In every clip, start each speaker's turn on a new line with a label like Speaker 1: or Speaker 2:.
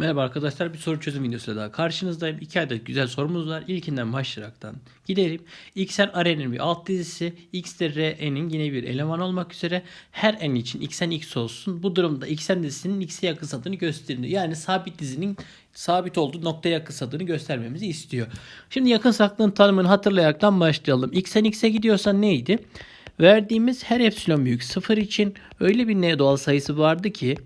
Speaker 1: Merhaba arkadaşlar bir soru çözüm videosuyla daha karşınızdayım. İki adet güzel sorumuz var. İlkinden başlayaraktan gidelim. X'en R'nin bir alt dizisi, X'de R'nin yine bir eleman olmak üzere her n için X'en X olsun. Bu durumda X'en dizisinin X'e yakınsadığını gösterir. Yani sabit dizinin sabit olduğu noktaya yakınsadığını göstermemizi istiyor. Şimdi yakınsaklığın tanımını hatırlayaraktan başlayalım. X'en X'e gidiyorsa neydi? Verdiğimiz her epsilon büyük sıfır için öyle bir n doğal sayısı vardı ki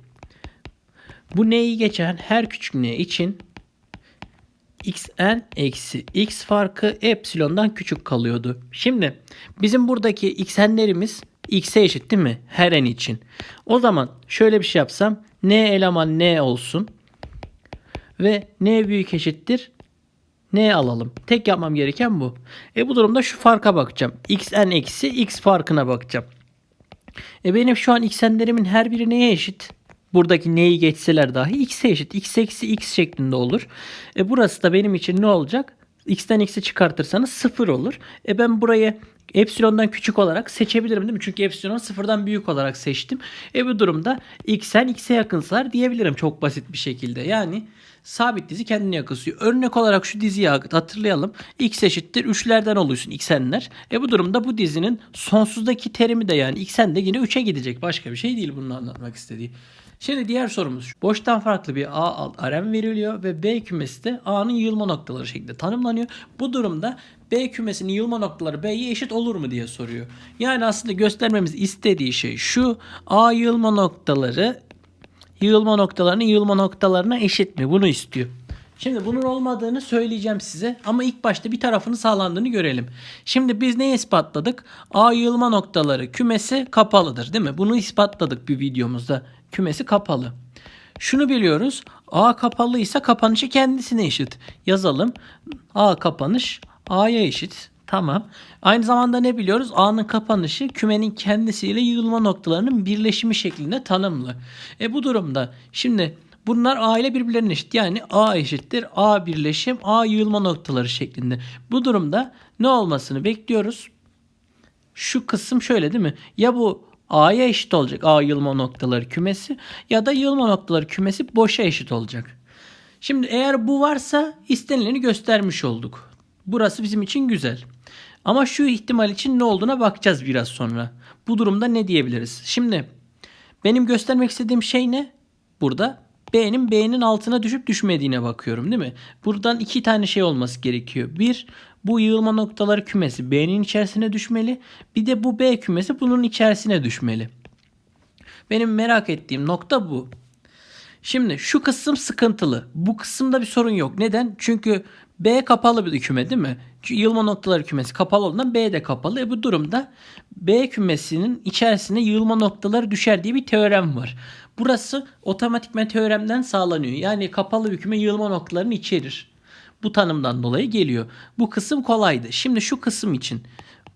Speaker 1: bu n'yi geçen her küçük n için xn eksi x farkı epsilondan küçük kalıyordu. Şimdi bizim buradaki xn'lerimiz x'e eşit değil mi? Her n için. O zaman şöyle bir şey yapsam n eleman n olsun ve n büyük eşittir ne alalım? Tek yapmam gereken bu. E bu durumda şu farka bakacağım. xn eksi x farkına bakacağım. E benim şu an xn'lerimin her biri neye eşit? Buradaki neyi geçseler dahi x'e eşit. x eksi x şeklinde olur. E burası da benim için ne olacak? x'ten x'i çıkartırsanız 0 olur. E ben burayı epsilondan küçük olarak seçebilirim değil mi? Çünkü epsilon sıfırdan büyük olarak seçtim. E bu durumda x'en x'e yakınsalar diyebilirim çok basit bir şekilde. Yani sabit dizi kendine yakınsıyor. Örnek olarak şu diziyi hatırlayalım. x eşittir 3'lerden oluşsun x'enler. E bu durumda bu dizinin sonsuzdaki terimi de yani x'en de yine 3'e gidecek. Başka bir şey değil bunun anlatmak istediği. Şimdi diğer sorumuz. Boştan farklı bir A alt RM veriliyor ve B kümesi de A'nın yığılma noktaları şeklinde tanımlanıyor. Bu durumda B kümesinin yığılma noktaları B'ye eşit olur mu diye soruyor. Yani aslında göstermemiz istediği şey şu. A yığılma noktaları yığılma noktalarının yığılma noktalarına eşit mi? Bunu istiyor. Şimdi bunun olmadığını söyleyeceğim size ama ilk başta bir tarafını sağlandığını görelim. Şimdi biz neyi ispatladık? A yığılma noktaları kümesi kapalıdır değil mi? Bunu ispatladık bir videomuzda. Kümesi kapalı. Şunu biliyoruz. A kapalıysa kapanışı kendisine eşit. Yazalım. A kapanış A'ya eşit. Tamam. Aynı zamanda ne biliyoruz? A'nın kapanışı kümenin kendisiyle yığılma noktalarının birleşimi şeklinde tanımlı. E bu durumda şimdi bunlar A ile birbirlerine eşit. Yani A eşittir A birleşim A yığılma noktaları şeklinde. Bu durumda ne olmasını bekliyoruz? Şu kısım şöyle değil mi? Ya bu A'ya eşit olacak A yığılma noktaları kümesi ya da yığılma noktaları kümesi boşa eşit olacak. Şimdi eğer bu varsa istenileni göstermiş olduk. Burası bizim için güzel. Ama şu ihtimal için ne olduğuna bakacağız biraz sonra. Bu durumda ne diyebiliriz? Şimdi benim göstermek istediğim şey ne? Burada B'nin B'nin altına düşüp düşmediğine bakıyorum değil mi? Buradan iki tane şey olması gerekiyor. Bir, bu yığılma noktaları kümesi B'nin içerisine düşmeli. Bir de bu B kümesi bunun içerisine düşmeli. Benim merak ettiğim nokta bu. Şimdi şu kısım sıkıntılı. Bu kısımda bir sorun yok. Neden? Çünkü B kapalı bir küme değil mi? Çünkü yığılma noktaları kümesi kapalı olduğundan B de kapalı. E bu durumda B kümesinin içerisine yığılma noktaları düşer diye bir teorem var. Burası otomatikmen teoremden sağlanıyor. Yani kapalı bir küme yığılma noktalarını içerir. Bu tanımdan dolayı geliyor. Bu kısım kolaydı. Şimdi şu kısım için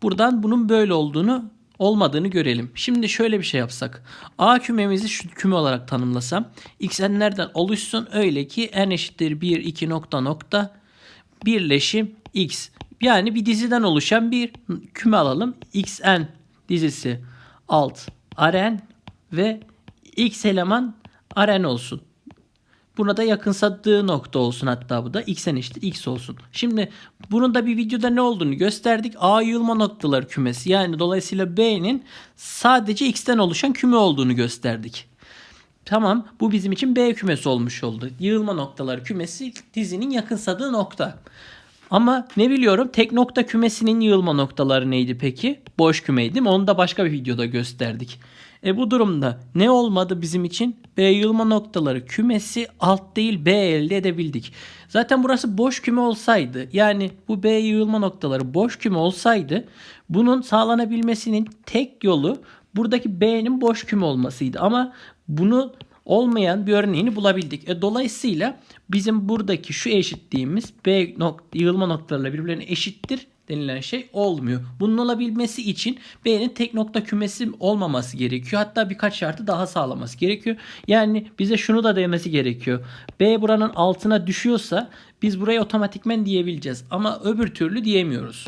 Speaker 1: buradan bunun böyle olduğunu olmadığını görelim. Şimdi şöyle bir şey yapsak. A kümemizi şu küme olarak tanımlasam. xn'lerden oluşsun öyle ki n eşittir 1 2 nokta nokta birleşim x. Yani bir diziden oluşan bir küme alalım. xn dizisi alt rn ve x eleman rn olsun. Buna da yakınsadığı nokta olsun hatta bu da x'en eşittir x olsun. Şimdi bunun da bir videoda ne olduğunu gösterdik. A yığılma noktaları kümesi yani dolayısıyla B'nin sadece x'ten oluşan küme olduğunu gösterdik. Tamam bu bizim için B kümesi olmuş oldu. Yığılma noktaları kümesi dizinin yakınsadığı nokta. Ama ne biliyorum tek nokta kümesinin yığılma noktaları neydi peki? Boş kümeydi mi? Onu da başka bir videoda gösterdik. E bu durumda ne olmadı bizim için? B yığılma noktaları kümesi alt değil B elde edebildik. Zaten burası boş küme olsaydı yani bu B yığılma noktaları boş küme olsaydı bunun sağlanabilmesinin tek yolu buradaki B'nin boş küme olmasıydı. Ama bunu olmayan bir örneğini bulabildik. E, dolayısıyla bizim buradaki şu eşitliğimiz B nok yığılma noktalarıyla birbirlerine eşittir denilen şey olmuyor. Bunun olabilmesi için B'nin tek nokta kümesi olmaması gerekiyor. Hatta birkaç şartı daha sağlaması gerekiyor. Yani bize şunu da demesi gerekiyor. B buranın altına düşüyorsa biz buraya otomatikmen diyebileceğiz. Ama öbür türlü diyemiyoruz.